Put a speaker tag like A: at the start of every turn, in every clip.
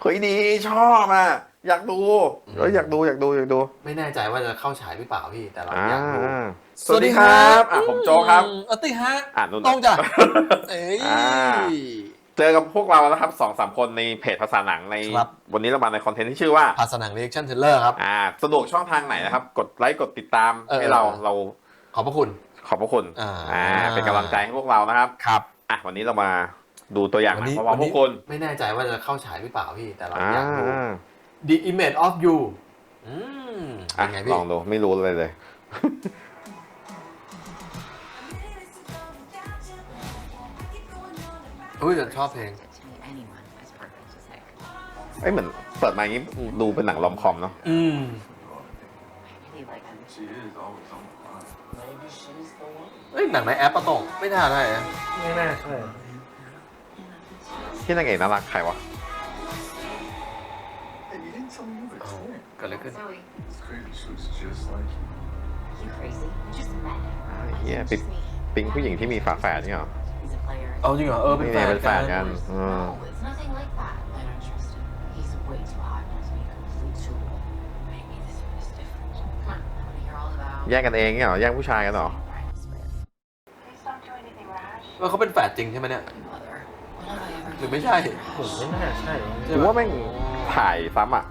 A: เฮ้ยดีชอบอะอยากดูเอ้ยอยากดูอยากดูอยากดู
B: ไม่แน่ใจว่าจะเข้าฉายหรือเปล่าพี่แต่เรา
A: อ่า
B: อยากดู
A: สวัสดีครับอะผมโจครับ
B: อืมเออติฮะ
A: อ่านุ่น
B: ต้องจ้ะเอ้ย
A: อ่าเจอกับพวกเราแล้วครับสองสามคนในเพจภาษาหนังใน
B: ครับ
A: วันนี้เรามาในคอนเทนต์ที่ชื่อว่า
B: ภาษาหนัง reaction trailer ครับ
A: อ่าสะดวกช่องทางไหนนะครับ กดไลค์กดติดตาม
B: เออ
A: ให้เราเรา
B: ขอบพระคุณ
A: ขอบพระคุณ
B: อ่า
A: อ่าเป็นกำลังใจให้พวกเรานะครับ
B: ครับ
A: อะวันนี้เรามา ดูตัวอย่างห
B: วั
A: นั
B: น
A: ง
B: นี้
A: พร้อมๆพวกคุณ
B: ไม่แน่ใจว่าจะเข้าฉายหรือเปล่าพี่ แต่เรา
A: อ่า
B: อยากดู The Image of You อืม
A: อะ
B: เป็นไง
A: ล
B: พี่
A: องดู ไม่รู้เลยเลย
B: อุ้ยแต่ชอบเพลง
C: anyone is perfect as heck.
A: เอ้ยเหมือนเปิดมาอย่างนี้ดูเป็นหนังลอมคอมเนาะ
B: อืม
C: I really like him.
D: She is always on the line.
C: Maybe she's the one.
B: เอ้ยหนังในแอปปะตรงไม่น่าได้นะ
E: ไม่น่าใช่
A: ที่นางเอกน่ารักใครวะ
D: Hey, you didn't tell me you were
B: เอ้า
D: twin.
B: เกิดอะไรขึ้น
C: Zoe,
D: It's crazy. She looks just like you.
C: you crazy? You just met him.
A: Yeah,
C: It's
A: big-
C: just me.
A: ปิงผู้หญิงที่มีฝาแฝดนี่เหรอ
C: He's a player.
B: เอาจริงเหรอเออเป็น
A: นี่
B: แฟ
A: ไง
B: น
A: เป็นแฟ
B: กัน
A: กันอืม
C: No, it's nothing like that. I don't trust him. He's way too hot not to be a complete tool. Maybe this one is different. Come on, I want to hear all about
A: แย่งกันเองเนี่ยเหรอแย่งผู้ชายกันเหรอ
C: Brian's with.
F: Please don't do anything rash.
B: เออเขาเป็นแฝดจริงใช่ไหมเนี่ย
C: Mother,
B: หรือ
C: done
B: ไม่ใช่
C: anything
E: ผม
C: rash?
E: ไม่น่าใช่
A: หรือว่าแม่งถ่ายซ้ำอะ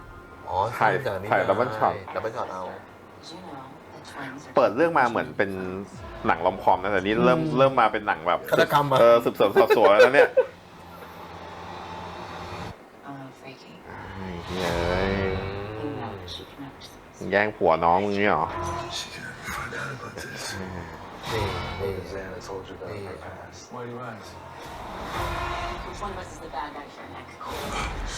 B: อ๋อ
A: ถ่าย
B: จากนี้
A: ถ่าย double shot
B: ดับเบิลช็อตเอา
C: Did you know that twins are
A: เปิดเรื่องมาเหมือนเป็นหนังลอมคอมนะแต่นี้เริ่มเริ่มมาเป็นหนังแบบ
B: ฆาตกรรมอะ
A: เออสืบสวนสอบสวนแล้วนะเนี่ย
C: Oh, freaky.
A: ไอ้เฮ้ย
C: You know that she can never see us.
A: แย่งผัวน้องมึงเนี่ยเหรอ
D: She didn't find out about this.
B: นี่นี่
D: Xana told you about her past. Why do you ask?
C: Which one of us is the bad guy here next?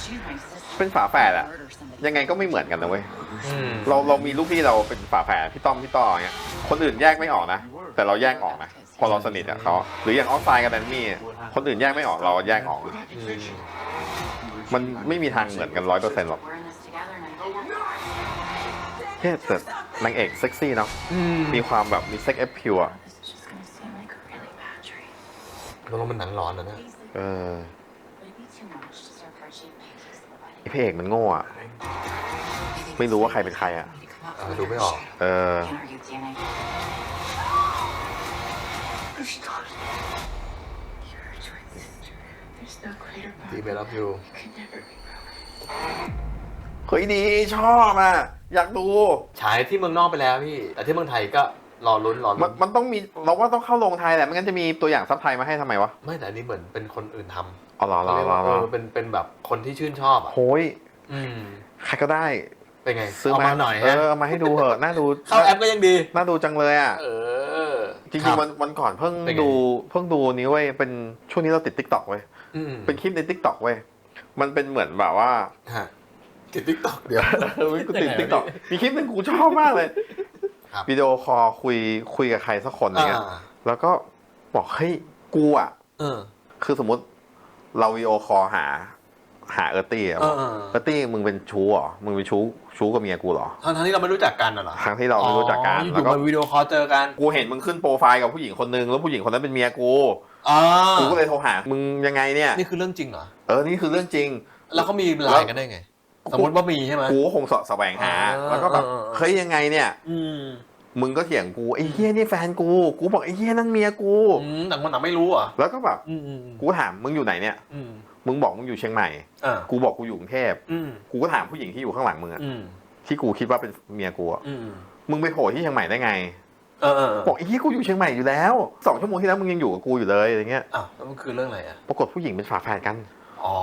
C: She's my sister.
A: เป็นฝาแฝดอะ
C: Murder somebody.
A: ยังไงก็ไม่เหมือนกันนะเว้ย
B: อืม
A: เราเรามีลูกพี่เราเป็นฝาแฝดพี่ต้อมพี่ต่อเงี้ยคนอื่นแยกไม่ออกนะ แต่เราแยกออกนะพอเราสนิทกับเขาหรืออย่างออฟไซด์กับแดนมี่อะคนอื่นแยกไม่ออกเราแยกออก
B: อืม
A: มันไม่มีทางเหมือนกันร้อยเปอร์เซ็นต์หรอก
C: We're in this together now.
A: แค่แต่นางเอกเซ็กซี่เนาะ
B: อืม
A: มีความแบบมีเซ็กแอปพิวอะ
C: This is just gonna seem like a really bad dream.
B: มันลงเป็นหนังร้อนนะเนี่ย
A: เออ
C: Would it be too much to serve heart-shaped pancakes to the
A: ไอ
C: wedding?
A: พระเอกมันโง่อะไม่รู้ว่าใครเป็นใครอะ
C: Need to come out
B: เออ
C: from
B: ดูไม่ออก
A: เออ
C: Can't argue with DNA.
D: She started.
C: You're a twin sister. There's no greater
B: ดี
C: bond
B: เบลรับยู
C: that could never be broken.
A: เฮ้ยดีชอบอะ อยากดู
B: ฉายที่เมืองนอกไปแล้วพี่ แต่ที่เมืองไทยก็ รอลุ้นรอ
A: มั
B: ลุ้
A: น
B: น
A: มันต้องมีเราว่าต้องเข้าโรงไทยแหละไม่งั้นจะมีตัวอย่างซับไทยมาให้ทำไมวะ
B: ไม่แต่อันนี้เหมือนเป็นคนอื่นทำ
A: อ๋อเหรอเหรอ
B: เขาเรียก
A: เหรอ
B: ว่า
A: เหร
B: เอ
A: อ
B: อเป็นเป็นแบบคนที่ชื่นชอบอะ
A: โอ้ย
B: อืม
A: ใครก็ได้
B: เป็นไง
A: ซื้อ
B: เอา
A: มา
B: มาหน่อย
A: เอ
B: ฮะ
A: อเอามาให้ดูเหอะน่าดู
B: เข้าแอปก็ยังดี
A: น่าดูจังเลยอะ
B: เออ
A: จริ
B: ค
A: ง
B: บ
A: ๆวันวันก่อนเพิ่ง
B: เป็นไง
A: ดูเพิ่งดูนี้เว้ยเป็นช่วงนี้เราติดทิกตอกเว้ย
B: อืม
A: เป็นคลิปในทิกตอกเว้ยมันเป็นเหมือนแบบว่า
B: ฮะติดทิกตอกเดี๋ยว
A: เออกูติด
B: ยังไงวะ
A: ทิกตอกมีคลิปหนึงกูชอบมากเลย
B: ครับ
A: วิดีโอคอลคุยคุยกับใครสักคนอย่างเงี้ย
B: อ่า
A: แล้วก็บอกเฮ้ยกูอะ
B: เออ
A: คือสมมติเราวิดีโอคอลหา หาเออร์ตี้อะ
B: เออเออ
A: เออร์ตี้มึงเป็นชู้เหรอมึงเป็นชู้ชู้กับเมียกูเหรอ
B: ทั้งทั้งที่เราไม่รู้จักกันน่ะเหรอ
A: ครั้งที่เราไม่รู้จักกัน
B: อ๋ออ
A: แล้ว
B: ยู่
A: ก็
B: ๆมาวิดีโอคอลเจอกัน
A: กูเห็นมึงขึ้นโปรไฟล์กับผู้หญิงคนนึงแล้วผู้หญิงคนนั้นเป็นเมียกู
B: อ่า
A: กูก็เลยโทรหามึงยังไงเนี่ย
B: นี่คือเรื่องจริงเหรอ
A: เออนี่คือเรื่องจริง
B: แล้วเขามีไลน์กันได้ไง สมมติว่ามีใช่ไหม
A: กูก็คงเสาะแสวงหา
B: อ่า
A: แล้วก็แบบ
B: เออเออ
A: เฮ้ยยังไงเนี่ย
B: อืม
A: มึงก็เถียงกูไอ้เหี้ยนี่แฟนกู กูบอกไอ้เหี้ยนั่นเมียกู
B: อืมต่างคนต่างไม่รู้เหรอะ
A: แล้วก็แบบ
B: อืมอืมอืม
A: กูถามมึงอยู่ไหนเนี่ย
B: อืม
A: มึงบอกมึงอยู่เชียงใหม่
B: อ่า
A: กูบอกกูอยู่กรุงเทพ
B: อืม
A: กูก็ถามผู้หญิงที่อยู่ข้างหลังมึงอะ
B: อืม
A: ที่กูคิดว่าเป็นเมียกูอะ
B: อืม
A: มึงไปโผล่ที่เชียงใหม่ได้ไง
B: เออเออเออ
A: บอกไอ้เหี้ยกูอยู่เชียงใหม่อยู่แล้วสองชั่วโมงที่แล้วมึงยังอยู่กับกูอยู่เลยอะไรเงี้ย
B: อ้าวแล้วมันคือเรื่องอะไรอะ
A: ปรากฏผู้หญิงเป็นฝาแฝดกัน
B: อ๋อ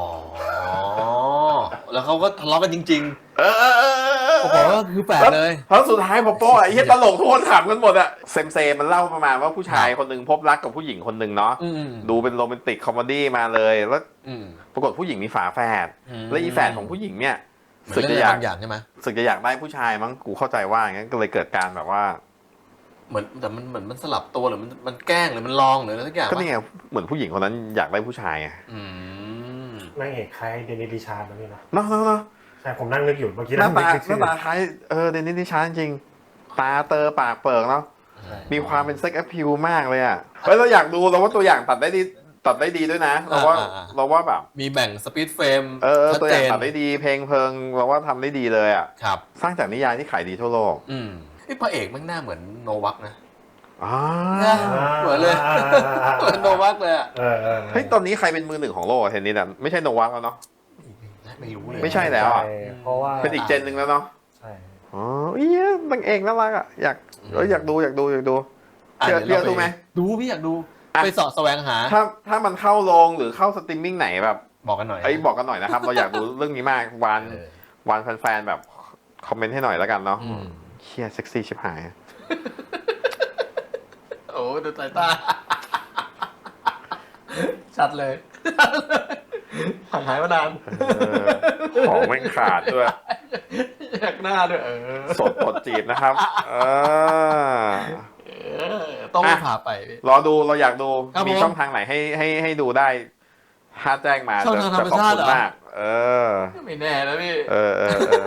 B: แล้วเขาก็ทะเลาะกันจริง
A: เออเออเออเออ
B: ๆโอ้โหก็คือแฝดเลย
A: แล้วสุดท้ายพอโป้ไอ้เหี้ยตลกทุกคนขำกันหมดอะเซมเซมันเล่าประมาณว่าผู้ชายคนหนึ่งพบรักกับผู้หญิงคนหนึ่งเนาะ
B: อืม
A: ดูเป็นโรแมนติกคอมเมดี้มาเลยแล้ว
B: อืม
A: ปรากฏผู้หญิงมีฝาแฝด
B: ม
A: และอีแฝดของผู้หญิงเนี่ย
B: เหมื
A: สึ
B: อน
A: ก
B: เรื่
A: จะ
B: อง
A: อยาก
B: บางอย่างใช่ไหม
A: สึกจะอยากได้ผู้ชายมั้งกูเข้าใจว่าอย่างนั้นก็เลยเกิดการแบบว่า
B: เหมือนแต่มันเหมือนมันสลับตัวหรือมันมันแกล้งหรือมันลองหรืออะไรสักอย่าง
A: ก็นี่ไงเหมือนผู้หญิงคนนั้นอยากได้ผู้ชายไง
B: อืม
E: นางเอกคล้ายเดนิสริชาร์ดนะพี่เนาะ
A: เนาะเนาะเนาะ
E: ใช่ผมนั่งนึกอยู่เมื่อกี้
A: หน้าตา
E: นึก
A: ห
E: ชื่
A: น้า
E: อ
A: ตาคล้ายเออเดนนิสนิชาร์จริง ตาเตอปากเปิกเนาะมีความเป็นเซ็กแอพพิวมากเลยอะเฮ้ยเราอยากดูเราว่าตัวอย่างตัดได้ดีตัดได้ดีด้วยนะเราว่า
B: อ่าอ่า
A: เราว่าแบบ
B: มีแบ่งสปีดเฟรม
A: เออ
B: ชัด
A: ตัวอ
B: เจ
A: ย่าง
B: น
A: ตัดได้ดีเพลงเพลิงเราว่าทำได้ดีเลยอะ
B: ครับ
A: สร้างจากนิยายที่ขายดีทั่วโลก
B: อืมไอ้พระเอกมันหน้าเหมือนโนวักนะ
A: อ่า
B: เหมือนเลย เหมือนโนวักเลยอะ
E: เออเออ
A: เฮ้ยตอนนี้ใครเป็นมือหนึ่งของโลกอะเทนนิสอะไม่ใช่โนวักแล้วเนาะ
B: ไม่รู้เลย
A: ไม่ใช่แล้วอะ
E: ใช่เพราะว่า
A: เป็นอีกเจนหนึ่งแล้วเนาะ
E: ใช่
A: อ๋อเอี้ยนางเอกน่ารักอะอยากเอ้ยอยากดูอยากดูอยากดู
B: อะ
A: เชื่อ
B: ดี๋ยวรา
A: เชื่อดูไหม
B: ดูพี่อยากดู
A: อะ
B: ไปเสาะแสวงหา
A: ถ้าถ้ามันเข้าโรงหรือเข้าสตรีมมิ่งไหนแบบ
B: บอกกันหน่อย
A: ไอ้ยบอกกันหน่อยนะครับ เราอยากดูเรื่องนี้มากวาน
B: เออ
A: วานแฟนๆแบบคอมเมนต์ให้หน่อยแล้วกันเนาะ
B: อืม
A: เฮียเซ็กซี่ชิบหาย
B: โอ้ดูสายตา ชัดเลยห่างหายมานาน
A: เออของแม่งขาดด้วย
B: อยากหน้าด้วยเออ
A: สดปดจีบนะครับเออ
B: เออต้อง
A: อะ
B: พาไปพี่
A: รอดูเราอยากดู
B: ครับ
A: มี
B: ผม
A: ช่องทางไหนให้ให้ให้ดูได้ถ้าแจ้งมา
B: ช่องทางธรรมชาติ
A: จะขอบคุณ
B: เหรอ
A: มาก เออ
B: ไม่แน่นะพี่
A: เออเออเออ